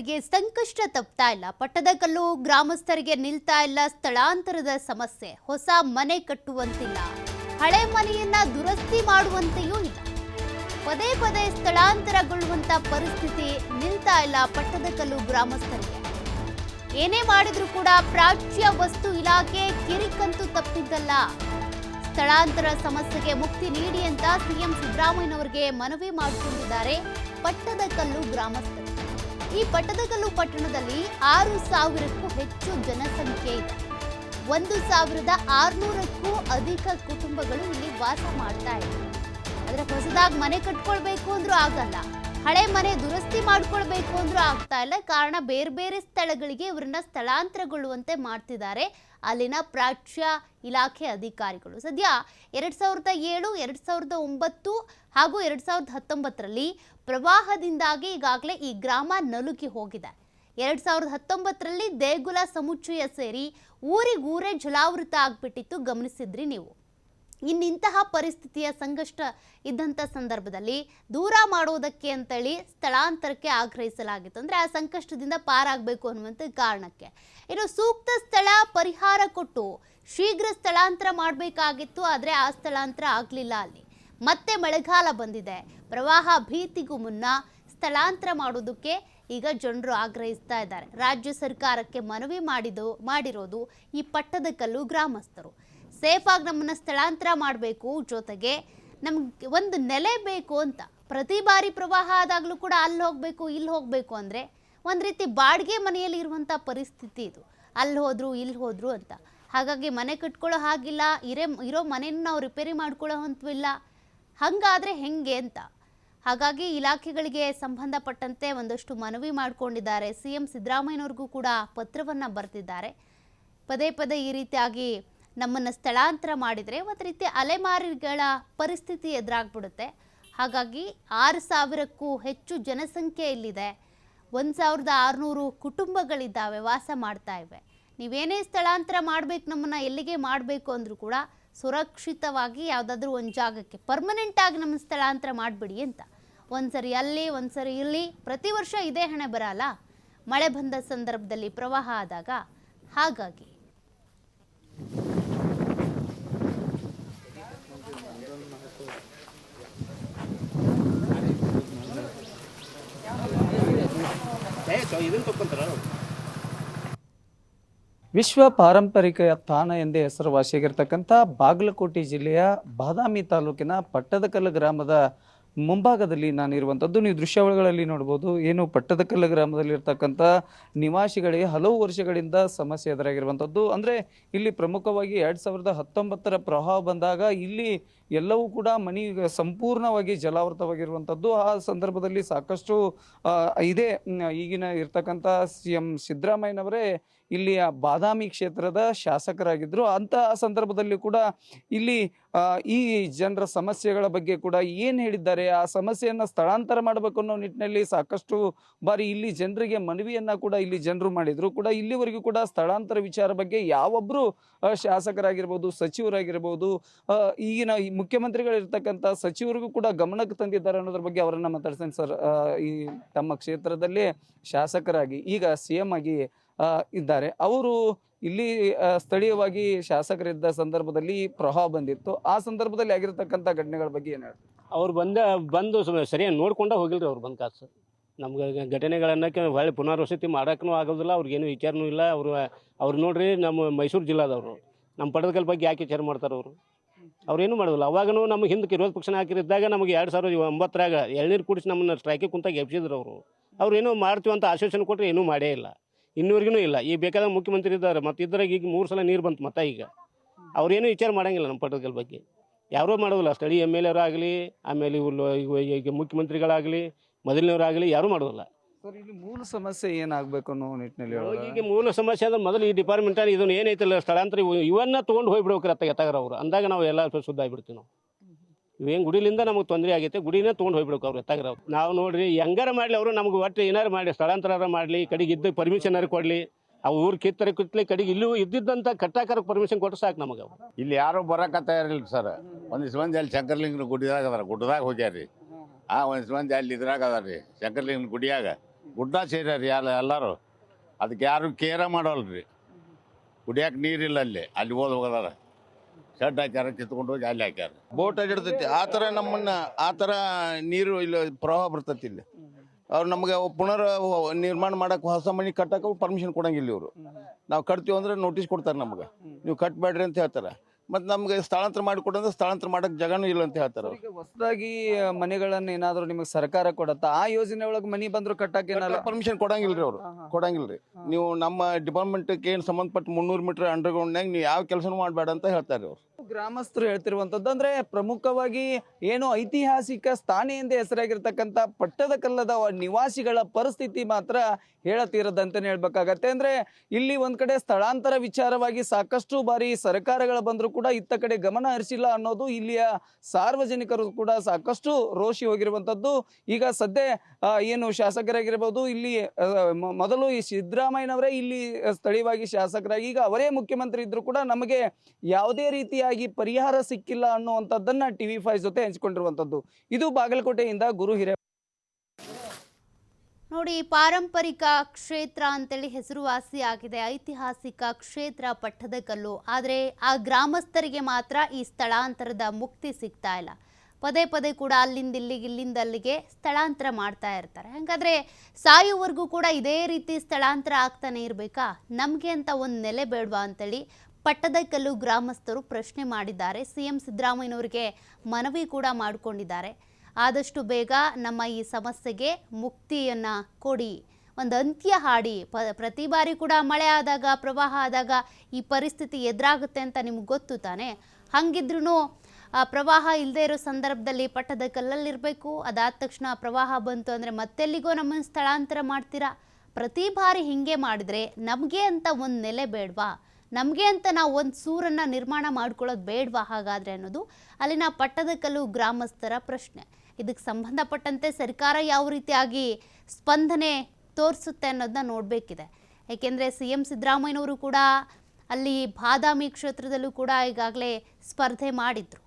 ಸಂಕಷ್ಟ ತಪ್ತಾ ಇಲ್ಲ. ಪಟ್ಟದಕಲ್ಲು ಗ್ರಾಮಸ್ಥರಿಗೆ ನಿಲ್ತಾ ಇಲ್ಲ. ಸ್ಥಳಾಂತರದ ಸಮಸ್ಯೆ. ಹೊಸ ಮನೆ ಕಟ್ಟುವಂತಿಲ್ಲ. ಹಳೆ ಮನೆಯನ್ನ ದುರಸ್ತಿ ಮಾಡುವಂತೆಯೂ ಇಲ್ಲ. ಪದೇ ಪದೇ ಸ್ಥಳಾಂತರಗೊಳ್ಳುವಂತ ಪರಿಸ್ಥಿತಿ ನಿಲ್ತಾ ಇಲ್ಲ ಪಟ್ಟದಕಲ್ಲು ಗ್ರಾಮಸ್ಥರಿಗೆ. ಏನೇ ಮಾಡಿದ್ರೂ ಕೂಡ ಪ್ರಾಚ್ಯ ವಸ್ತು ಇಲಾಖೆ ಕಿರಿಕಂತೂ ತಪ್ಪಿದ್ದಲ್ಲ. ಸ್ಥಳಾಂತರ ಸಮಸ್ಯೆಗೆ ಮುಕ್ತಿ ನೀಡಿ ಅಂತ ಸಿಎಂ ಸಿದ್ದರಾಮಯ್ಯನವರಿಗೆ ಮನವಿ ಮಾಡಿಕೊಂಡಿದ್ದಾರೆ ಪಟ್ಟದಕಲ್ಲು ಗ್ರಾಮಸ್ಥರು. ಈ ಪಟ್ಟದಕಲ್ಲು ಪಟ್ಟಣದಲ್ಲಿ ಆರು ಸಾವಿರಕ್ಕೂ ಹೆಚ್ಚು ಜನಸಂಖ್ಯೆ ಇದೆ. ಒಂದು ಸಾವಿರದ ಆರುನೂರಕ್ಕೂ ಅಧಿಕ ಕುಟುಂಬಗಳು ಇಲ್ಲಿ ವಾಸ ಮಾಡ್ತಾ ಇವೆ. ಆದರೆ ಹೊಸದಾಗಿ ಮನೆ ಕಟ್ಕೊಳ್ಬೇಕು ಅಂದ್ರೂ ಆಗಲ್ಲ. ಹಳೆ ಮನೆ ದುರಸ್ತಿ ಮಾಡ್ಕೊಳ್ಬೇಕು ಅಂದ್ರೂ ಆಗ್ತಾ ಇಲ್ಲ. ಕಾರಣ ಬೇರೆ ಬೇರೆ ಸ್ಥಳಗಳಿಗೆ ಇವರನ್ನ ಸ್ಥಳಾಂತರಗೊಳ್ಳುವಂತೆ ಮಾಡ್ತಿದ್ದಾರೆ. ಅಲ್ಲಿನ ಪ್ರಾಚ್ಯ ಇಲಾಖೆ ಅಧಿಕಾರಿಗಳು. ಸದ್ಯ ಎರಡ್ ಸಾವಿರದ ಏಳು, ಎರಡ್ ಸಾವಿರದ ಒಂಬತ್ತು ಹಾಗೂ ಎರಡ್ ಸಾವಿರದ ಹತ್ತೊಂಬತ್ತರಲ್ಲಿ ಪ್ರವಾಹದಿಂದಾಗಿ ಈಗಾಗಲೇ ಈ ಗ್ರಾಮ ನಲುಕಿ ಹೋಗಿದೆ. ಎರಡ್ ಸಾವಿರದ ಹತ್ತೊಂಬತ್ತರಲ್ಲಿ ದೇಗುಲ ಸಮುಚ್ಚಯ ಸೇರಿ ಊರಿಗೂರೇ ಜಲಾವೃತ ಆಗ್ಬಿಟ್ಟಿತ್ತು. ಗಮನಿಸಿದ್ರಿ ನೀವು. ಇನ್ನಿಂತಹ ಪರಿಸ್ಥಿತಿಯ ಸಂಕಷ್ಟ ಇದ್ದಂಥ ಸಂದರ್ಭದಲ್ಲಿ ದೂರ ಮಾಡುವುದಕ್ಕೆ ಅಂತೇಳಿ ಸ್ಥಳಾಂತರಕ್ಕೆ ಆಗ್ರಹಿಸಲಾಗಿತ್ತು. ಅಂದರೆ ಆ ಸಂಕಷ್ಟದಿಂದ ಪಾರಾಗಬೇಕು ಅನ್ನುವಂಥ ಕಾರಣಕ್ಕೆ. ಇನ್ನು ಸೂಕ್ತ ಸ್ಥಳ ಪರಿಹಾರ ಕೊಟ್ಟು ಶೀಘ್ರ ಸ್ಥಳಾಂತರ ಮಾಡಬೇಕಾಗಿತ್ತು, ಆದರೆ ಆ ಸ್ಥಳಾಂತರ ಆಗಲಿಲ್ಲ ಅಲ್ಲಿ. ಮತ್ತೆ ಮಳೆಗಾಲ ಬಂದಿದೆ. ಪ್ರವಾಹ ಭೀತಿಗೂ ಮುನ್ನ ಸ್ಥಳಾಂತರ ಮಾಡೋದಕ್ಕೆ ಈಗ ಜನರು ಆಗ್ರಹಿಸ್ತಾ ಇದ್ದಾರೆ. ರಾಜ್ಯ ಸರ್ಕಾರಕ್ಕೆ ಮನವಿ ಮಾಡಿದು ಮಾಡಿರೋದು ಈ ಪಟ್ಟದಕಲ್ಲು ಗ್ರಾಮಸ್ಥರು. ಸೇಫಾಗಿ ನಮ್ಮನ್ನು ಸ್ಥಳಾಂತರ ಮಾಡಬೇಕು. ಜೊತೆಗೆ ನಮ್ಗೆ ಒಂದು ನೆಲೆ ಬೇಕು ಅಂತ. ಪ್ರತಿ ಬಾರಿ ಪ್ರವಾಹ ಆದಾಗಲೂ ಕೂಡ ಅಲ್ಲಿ ಹೋಗಬೇಕು, ಇಲ್ಲಿ ಹೋಗಬೇಕು ಅಂದರೆ ಒಂದು ರೀತಿ ಬಾಡಿಗೆ ಮನೆಯಲ್ಲಿ ಇರುವಂಥ ಪರಿಸ್ಥಿತಿ ಇದು. ಅಲ್ಲಿ ಹೋದರು, ಇಲ್ಲಿ ಹೋದರು ಅಂತ. ಹಾಗಾಗಿ ಮನೆ ಕಟ್ಕೊಳ್ಳೋ ಹಾಗಿಲ್ಲ, ಇರೇ, ಇರೋ ಮನೆಯನ್ನು ನಾವು ರಿಪೇರಿ ಮಾಡ್ಕೊಳ್ಳೋ ಹಂತವಿಲ್ಲ ಹಾಗಾದರೆ ಹೆಂಗೆ ಅಂತ. ಹಾಗಾಗಿ ಇಲಾಖೆಗಳಿಗೆ ಸಂಬಂಧಪಟ್ಟಂತೆ ಒಂದಷ್ಟು ಮನವಿ ಮಾಡಿಕೊಂಡಿದ್ದಾರೆ. ಸಿ ಎಂ ಸಿದ್ದರಾಮಯ್ಯನವ್ರಿಗೂ ಕೂಡ ಪತ್ರವನ್ನು ಬರೆದಿದ್ದಾರೆ ಪದೇ ಪದೇ ಈ ರೀತಿಯಾಗಿ ನಮ್ಮನ್ನು ಸ್ಥಳಾಂತರ ಮಾಡಿದರೆ ಒಂದು ರೀತಿ ಅಲೆಮಾರಿಗಳ ಪರಿಸ್ಥಿತಿ ಎದುರಾಗ್ಬಿಡುತ್ತೆ. ಹಾಗಾಗಿ ಆರು ಸಾವಿರಕ್ಕೂ ಹೆಚ್ಚು ಜನಸಂಖ್ಯೆ ಇಲ್ಲಿದೆ. ಒಂದು ಸಾವಿರದ ಆರುನೂರು ಕುಟುಂಬಗಳಿದ್ದಾವೆ, ವಾಸ ಮಾಡ್ತಾ ಇವೆ. ನೀವೇನೇ ಸ್ಥಳಾಂತರ ಮಾಡಬೇಕು, ನಮ್ಮನ್ನು ಎಲ್ಲಿಗೆ ಮಾಡಬೇಕು ಅಂದರೂ ಕೂಡ ಸುರಕ್ಷಿತವಾಗಿ ಯಾವುದಾದ್ರೂ ಒಂದು ಜಾಗಕ್ಕೆ ಪರ್ಮನೆಂಟಾಗಿ ನಮ್ಮ ಸ್ಥಳಾಂತರ ಮಾಡಿಬಿಡಿ ಅಂತ. ಒಂದ್ಸರಿ ಅಲ್ಲಿ, ಒಂದ್ಸರಿ ಇಲ್ಲಿ, ಪ್ರತಿ ವರ್ಷ ಇದೇ ಹಣೆ ಬರಲ್ಲ. ಮಳೆ ಬಂದ ಸಂದರ್ಭದಲ್ಲಿ ಪ್ರವಾಹ ಆದಾಗ ಹಾಗಾಗಿ ಇದನ್ನ ತಕ್ಕೊಂತಾರ ವಿಶ್ವ ಪಾರಂಪರಿಕ ತಾಣ ಎಂದೇ ಹೆಸರುವಾಸಿಯಾಗಿರ್ತಕ್ಕಂಥ ಬಾಗಲಕೋಟೆ ಜಿಲ್ಲೆಯ ಬಾದಾಮಿ ತಾಲೂಕಿನ ಪಟ್ಟದಕಲ್ಲು ಗ್ರಾಮದ ಮುಂಭಾಗದಲ್ಲಿ ನಾನಿರುವಂಥದ್ದು. ನೀವು ದೃಶ್ಯಾವಳಿಗಳಲ್ಲಿ ನೋಡ್ಬೋದು, ಏನು ಪಟ್ಟದಕಲ್ಲು ಗ್ರಾಮದಲ್ಲಿರ್ತಕ್ಕಂಥ ನಿವಾಸಿಗಳಿಗೆ ಹಲವು ವರ್ಷಗಳಿಂದ ಸಮಸ್ಯೆ ಎದುರಾಗಿರುವಂಥದ್ದು. ಅಂದರೆ ಇಲ್ಲಿ ಪ್ರಮುಖವಾಗಿ ಎರಡು ಸಾವಿರದ ಹತ್ತೊಂಬತ್ತರ ಪ್ರವಾಹ ಬಂದಾಗ ಇಲ್ಲಿ ಎಲ್ಲವೂ ಕೂಡ ಮನಿ ಸಂಪೂರ್ಣವಾಗಿ ಜಲಾವೃತವಾಗಿರುವಂಥದ್ದು. ಆ ಸಂದರ್ಭದಲ್ಲಿ ಸಾಕಷ್ಟು ಇದೆ ಈಗಿನ ಇರ್ತಕ್ಕಂಥ ಸಿ ಎಂ ಸಿದ್ದರಾಮಯ್ಯನವರೇ ಇಲ್ಲಿಯ ಬಾದಾಮಿ ಕ್ಷೇತ್ರದ ಶಾಸಕರಾಗಿದ್ದರು. ಅಂತಹ ಸಂದರ್ಭದಲ್ಲಿ ಕೂಡ ಇಲ್ಲಿ ಈ ಜನರ ಸಮಸ್ಯೆಗಳ ಬಗ್ಗೆ ಕೂಡ ಏನು ಹೇಳಿದ್ದಾರೆ, ಆ ಸಮಸ್ಯೆಯನ್ನು ಸ್ಥಳಾಂತರ ಮಾಡಬೇಕು ಅನ್ನೋ ನಿಟ್ಟಿನಲ್ಲಿ ಸಾಕಷ್ಟು ಬಾರಿ ಇಲ್ಲಿ ಜನರಿಗೆ ಮನವಿಯನ್ನು ಕೂಡ ಇಲ್ಲಿ ಜನರು ಮಾಡಿದರು. ಕೂಡ ಇಲ್ಲಿವರೆಗೂ ಕೂಡ ಸ್ಥಳಾಂತರ ವಿಚಾರ ಬಗ್ಗೆ ಯಾವೊಬ್ಬರು ಶಾಸಕರಾಗಿರ್ಬೋದು, ಸಚಿವರಾಗಿರ್ಬೋದು ಈಗಿನ ಈ ಮುಖ್ಯಮಂತ್ರಿಗಳಿರ್ತಕ್ಕಂಥ ಸಚಿವರಿಗೂ ಕೂಡ ಗಮನಕ್ಕೆ ತಂದಿದ್ದಾರೆ ಅನ್ನೋದ್ರ ಬಗ್ಗೆ ಅವರನ್ನ ಮಾತಾಡ್ತೇನೆ ಸರ್. ಈ ತಮ್ಮ ಕ್ಷೇತ್ರದಲ್ಲಿ ಶಾಸಕರಾಗಿ ಈಗ ಸಿ ಎಂ ಆಗಿ ಇದ್ದಾರೆ. ಅವರು ಇಲ್ಲಿ ಸ್ಥಳೀಯವಾಗಿ ಶಾಸಕರಿದ್ದ ಸಂದರ್ಭದಲ್ಲಿ ಪ್ರಭಾವ ಬಂದಿತ್ತು. ಆ ಸಂದರ್ಭದಲ್ಲಿ ಆಗಿರತಕ್ಕಂಥ ಘಟನೆಗಳ ಬಗ್ಗೆ ಏನು ಹೇಳ್ತಾರೆ? ಅವ್ರು ಬಂದ, ಬಂದು ಸರಿಯಾಗಿ ನೋಡ್ಕೊಂಡ ಹೋಗಿಲ್ರಿ ಅವ್ರು ಬಂದ ಕಾಸು. ನಮ್ಗೆ ಘಟನೆಗಳನ್ನ ಹೊಳ್ಳಿ ಪುನರ್ವಸತಿ ಮಾಡೋಕ್ಕೂ ಆಗೋದಿಲ್ಲ ಅವ್ರಿಗೇನು ವಿಚಾರನೂ ಇಲ್ಲ. ಅವರು, ಅವ್ರು ನೋಡ್ರಿ ನಮ್ಮ ಮೈಸೂರು ಜಿಲ್ಲಾದವರು. ನಮ್ಮ ಪಡದಕಲ್ ಬಗ್ಗೆ ಯಾಕೆ ವಿಚಾರ ಮಾಡ್ತಾರೆ ಅವರು? ಅವ್ರೇನು ಮಾಡೋದಿಲ್ಲ. ಅವಾಗನೂ ನಮ್ಮ ಹಿಂದಕ್ಕೆ ವಿರೋಧ ಪಕ್ಷ ಹಾಕಿರಿದ್ದಾಗ ನಮಗೆ ಎರಡು ಸಾವಿರದ ಒಂಬತ್ತರಾಗ ಎಳ್ನೀರು ಕುಡಿಸಿ ನಮ್ಮನ್ನು ಸ್ಟ್ರೈಕಿಗೆ ಕುಂತಾಗ ಎಬ್ಸಿದ್ರು ಅವರು. ಅವ್ರು ಏನೋ ಮಾಡ್ತೀವಿ ಅಂತ ಆಶ್ವಾಸನೆ ಕೊಟ್ಟರೆ ಏನೂ ಮಾಡೇ ಇಲ್ಲ. ಇನ್ನೂವರೆಗೂ ಇಲ್ಲ. ಈಗ ಬೇಕಾದಾಗ ಮುಖ್ಯಮಂತ್ರಿ ಇದ್ದಾರೆ. ಮತ್ತು ಇದ್ರಾಗ ಈಗ ಮೂರು ಸಲ ನೀರು ಬಂತು ಮತ್ತೆ ಈಗ. ಅವ್ರೇನು ವಿಚಾರ ಮಾಡಂಗಿಲ್ಲ ನಮ್ಮ ಪಟ್ಟದಗಳ ಬಗ್ಗೆ. ಯಾರೋ ಮಾಡೋದಿಲ್ಲ. ಸ್ಥಳೀಯ ಎಂ ಎಲ್ ಆಗಲಿ ಆಮೇಲೆ ಇವ್ರು ಇವ- ಈಗ ಮುಖ್ಯಮಂತ್ರಿಗಳಾಗಲಿ, ಮೊದಲಿನವರಾಗಲಿ ಯಾರೂ ಮಾಡೋದಿಲ್ಲ. ಸರ್ ಇಲ್ಲಿ ಮೂಲ ಸಮಸ್ಯೆ ಏನಾಗಬೇಕು ಅನ್ನೋ ನಿಟ್ಟಿನಲ್ಲಿ ಹೇಳೋದಾ? ಈಗ ಮೂಲ ಸಮಸ್ಯೆ ಅಂದ್ರೆ ಮೊದಲು ಈ ಡಿಪಾರ್ಟ್ಮೆಂಟ್ ಇದನ್ನು ಏನೈತಲ್ಲ ಸ್ಥಳಾಂತರ ಇವು- ಇವನ್ನ ತೊಗೊಂಡು ಹೋಗ್ಬಿಡ್ಬೇಕು ಅತ್ತ ಎತ್ತಾಗರ ಅವರು. ಅಂದಾಗ ನಾವು ಎಲ್ಲ ಶುದ್ಧ ಆಗ್ಬಿಡ್ತೀವಿ ನಾವು. ಇವೇನು ಗುಡಿಲಿಂದ ನಮಗೆ ತೊಂದರೆ ಆಗೈತೆ ಗುಡಿನೇ ತೊಗೊಂಡು ಹೋಗ್ಬಿಡ್ಬೇಕು ಅವ್ರು ಎತ್ತಾಗರ ಅವ್ರು. ನಾವು ನೋಡ್ರಿ ಹೆಂಗಾರ ಮಾಡಲಿ ಅವರು ನಮ್ಗೆ ಒಟ್ಟು ಏನಾರು ಮಾಡಿ ಸ್ಥಳಾಂತರ ಮಾಡಲಿ ಕಡೆಗೆ ಇದ್ದ ಪರ್ಮಿಷನ್ ಕೊಡಲಿ ಆ ಊರು ಕಿತ್ತರೆ ಕಿತ್ತಲಿ ಕಡೆಗೆ ಇಲ್ಲೂ ಇದ್ದಿದ್ದಂಥ ಕಟ್ಟಾಕರ ಪರ್ಮಿಷನ್ ಕೊಟ್ಟು ಸಾಕು ನಮಗೆ ಅವು ಇಲ್ಲಿ ಯಾರು ಬರಕ ತಯಾರಿಲ್ಲ ಸರ್. ಒಂದಿಷ್ಟು ಮಂದಿ ಅಲ್ಲಿ ಶಂಕರ್ಲಿಂಗನ ಗುಡಿದಾಗ ಅದಾರ ಗುಡ್ಡದಾಗ ಹೋಗ್ಯಾರ್ರಿ. ಆ ಒಂದಿಷ್ಟು ಮಂದಿ ಅಲ್ಲಿ ಇದ್ರಾಗ ಅದಾರ ರೀ ಶಂಕರ್ಲಿಂಗನ ಗುಡಿಯಾಗ. ಗುಡ್ಡ ಸೇರ್ಯಾರ ಎಲ್ಲ ಎಲ್ಲರೂ? ಅದಕ್ಕೆ ಯಾರು ಕೇರ ಮಾಡೋಲ್ರಿ. ಕುಡಿಯಕ್ಕೆ ನೀರಿಲ್ಲ ಅಲ್ಲಿ. ಅಲ್ಲಿ ಹೋದ ಹೋಗದಾರ. ಶರ್ಟ್ ಹಾಕ್ಯಾರ, ಕಿತ್ಕೊಂಡು ಹೋಗಿ ಅಲ್ಲಿ ಹಾಕ್ಯಾರ. ಬೋಟ್ ಅಲ್ಲಿ ಆ ಥರ ನಮ್ಮನ್ನ, ಆ ಥರ ನೀರು ಇಲ್ಲಿ ಪ್ರವಾಹ ಬರ್ತೈತಿ ಇಲ್ಲಿ. ಅವ್ರು ನಮ್ಗೆ ಪುನರ್ ನಿರ್ಮಾಣ ಮಾಡಕ್ಕೆ ಹೊಸ ಮನೆ ಕಟ್ಟಕ್ಕೆ ಪರ್ಮಿಷನ್ ಕೊಡಂಗಿಲ್ಲ ಇವರು. ನಾವು ಕಟ್ತೀವಿ ಅಂದ್ರೆ ನೋಟಿಸ್ ಕೊಡ್ತಾರೆ ನಮ್ಗೆ. ನೀವು ಕಟ್ಟಬೇಡ್ರಿ ಅಂತ ಹೇಳ್ತಾರೆ. ಮತ್ತು ನಮ್ಗೆ ಸ್ಥಳಾಂತರ ಮಾಡಿಕೊಡಂದ್ರೆ ಸ್ಥಳಾಂತರ ಮಾಡಕ್ಕೆ ಜಾಗನೂ ಇಲ್ಲ ಅಂತ ಹೇಳ್ತಾರೆ ಅವ್ರು. ಈಗ ಹೊಸದಾಗಿ ಮನೆಗಳನ್ನ ಏನಾದ್ರು ನಿಮಗೆ ಸರ್ಕಾರ ಕೊಡತ್ತಾ? ಆ ಯೋಜನೆ ಒಳಗೆ ಮನಿ ಬಂದ್ರು ಕಟ್ಟಕ್ಕೆ ಏನಲ್ಲ ಪರ್ಮಿಷನ್ ಕೊಡಂಗಿಲ್ಲ ರೀ ಅವರು. ಕೊಡಂಗಿಲ್ಲ ರೀ ನೀವು ನಮ್ಮ ಡಿಪಾರ್ಟ್ಮೆಂಟ್ಗೆ ಏನು ಸಂಬಂಧಪಟ್ಟ ಮುನ್ನೂರು ಮೀಟರ್ ಅಂಡರ್ಗ್ರೌಂಡ್ನಾಗ ನೀವು ಯಾವ ಕೆಲಸನೂ ಮಾಡಬೇಡ ಅಂತ ಹೇಳ್ತಾರೆ ಅವ್ರು. ಗ್ರಾಮಸ್ಥರು ಹೇಳ್ತಿರುವಂಥದ್ದು ಅಂದ್ರೆ ಪ್ರಮುಖವಾಗಿ ಏನು ಐತಿಹಾಸಿಕ ಸ್ಥಾನ ಎಂದೇ ಹೆಸರಾಗಿರ್ತಕ್ಕಂಥ ಪಟ್ಟದಕಲ್ಲದ ನಿವಾಸಿಗಳ ಪರಿಸ್ಥಿತಿ ಮಾತ್ರ ಹೇಳತೀರದಂತಾನೆ ಹೇಳ್ಬೇಕಾಗತ್ತೆ. ಅಂದ್ರೆ ಇಲ್ಲಿ ಒಂದು ಕಡೆ ಸ್ಥಳಾಂತರ ವಿಚಾರವಾಗಿ ಸಾಕಷ್ಟು ಬಾರಿ ಸರ್ಕಾರಗಳು ಬಂದರೂ ಕೂಡ ಇತ್ತ ಕಡೆ ಗಮನ ಹರಿಸಿಲ್ಲ ಅನ್ನೋದು ಇಲ್ಲಿಯ ಸಾರ್ವಜನಿಕರು ಕೂಡ ಸಾಕಷ್ಟು ರೋಷಿ ಹೋಗಿರುವಂಥದ್ದು. ಈಗ ಸದ್ಯ ಏನು ಶಾಸಕರಾಗಿರ್ಬೋದು, ಇಲ್ಲಿ ಮೊದಲು ಈ ಸಿದ್ದರಾಮಯ್ಯನವರೇ ಇಲ್ಲಿ ಸ್ಥಳೀಯವಾಗಿ ಶಾಸಕರಾಗಿ, ಈಗ ಅವರೇ ಮುಖ್ಯಮಂತ್ರಿ ಇದ್ದರೂ ಕೂಡ ನಮಗೆ ಯಾವುದೇ ರೀತಿಯಾಗಿ ಪರಿಹಾರ ಸಿಕ್ಕಿಲ್ಲ ಅನ್ನುವಂಥದ್ದನ್ನ ಟಿವಿ ಫೈವ್ ಜೊತೆ ಹಂಚಿಕೊಂಡಿರುವಂಥದ್ದು. ಇದು ಬಾಗಲಕೋಟೆಯಿಂದ ಗುರು ಹಿರೇ ನೋಡಿ, ಪಾರಂಪರಿಕ ಕ್ಷೇತ್ರ ಅಂತೇಳಿ ಹೆಸರುವಾಸಿ ಆಗಿದೆ. ಐತಿಹಾಸಿಕ ಕ್ಷೇತ್ರ ಪಟ್ಟದಕಲ್ಲು ಆದರೆ ಆ ಗ್ರಾಮಸ್ಥರಿಗೆ ಮಾತ್ರ ಈ ಸ್ಥಳಾಂತರದ ಮುಕ್ತಿ ಸಿಗ್ತಾ ಇಲ್ಲ. ಪದೇ ಪದೇ ಕೂಡ ಅಲ್ಲಿಂದ ಇಲ್ಲಿಗೆ, ಇಲ್ಲಿಂದ ಅಲ್ಲಿಗೆ ಸ್ಥಳಾಂತರ ಮಾಡ್ತಾ ಇರ್ತಾರೆ. ಹಾಗಾದ್ರೆ ಸಾಯೋವರೆಗೂ ಕೂಡ ಇದೇ ರೀತಿ ಸ್ಥಳಾಂತರ ಆಗ್ತಾನೆ ಇರಬೇಕಾ? ನಮಗೆ ಅಂತ ಒಂದು ನೆಲೆ ಬೇಡವಾ ಅಂತೇಳಿ ಪಟ್ಟದಕಲ್ಲು ಗ್ರಾಮಸ್ಥರು ಪ್ರಶ್ನೆ ಮಾಡಿದ್ದಾರೆ. ಸಿಎಂ ಸಿದ್ದರಾಮಯ್ಯನವರಿಗೆ ಮನವಿ ಕೂಡ ಮಾಡಿಕೊಂಡಿದ್ದಾರೆ. ಆದಷ್ಟು ಬೇಗ ನಮ್ಮ ಈ ಸಮಸ್ಯೆಗೆ ಮುಕ್ತಿಯನ್ನು ಕೊಡಿ. ಒಂದು ಅಂತ್ಯ ಹಾಡಿ. ಪ, ಪ್ರತಿ ಬಾರಿ ಕೂಡ ಮಳೆ ಆದಾಗ, ಪ್ರವಾಹ ಆದಾಗ ಈ ಪರಿಸ್ಥಿತಿ ಎದುರಾಗುತ್ತೆ ಅಂತ ನಿಮ್ಗೆ ಗೊತ್ತು ತಾನೆ? ಹಾಗಿದ್ರೂ ಪ್ರವಾಹ ಇಲ್ಲದೆ ಇರೋ ಸಂದರ್ಭದಲ್ಲಿ ಪಟ್ಟದ ಕಲ್ಲಲ್ಲಿರಬೇಕು. ಅದಾದ ತಕ್ಷಣ ಪ್ರವಾಹ ಬಂತು ಅಂದರೆ ಮತ್ತೆಲ್ಲಿಗೋ ನಮ್ಮನ್ನು ಸ್ಥಳಾಂತರ ಮಾಡ್ತೀರಾ? ಪ್ರತಿ ಬಾರಿ ಹಿಂಗೆ ಮಾಡಿದರೆ ನಮಗೆ ಅಂತ ಒಂದು ನೆಲೆ ಬೇಡವಾ? ನಮಗೆ ಅಂತ ನಾವು ಒಂದು ಸೂರನ್ನು ನಿರ್ಮಾಣ ಮಾಡ್ಕೊಳ್ಳೋದು ಬೇಡವಾ ಹಾಗಾದರೆ ಅನ್ನೋದು ಅಲ್ಲಿನ ಪಟ್ಟದಕಲ್ಲು ಗ್ರಾಮಸ್ಥರ ಪ್ರಶ್ನೆ. ಇದಕ್ಕೆ ಸಂಬಂಧಪಟ್ಟಂತೆ ಸರ್ಕಾರ ಯಾವ ರೀತಿಯಾಗಿ ಸ್ಪಂದನೆ ತೋರಿಸುತ್ತೆ ಅನ್ನೋದನ್ನ ನೋಡಬೇಕಿದೆ. ಏಕೆಂದರೆ ಸಿ ಎಂ ಸಿದ್ದರಾಮಯ್ಯನವರು ಕೂಡ ಅಲ್ಲಿ ಬಾದಾಮಿ ಕ್ಷೇತ್ರದಲ್ಲೂ ಕೂಡ ಈಗಾಗಲೇ ಸ್ಪರ್ಧೆ ಮಾಡಿದ್ರು.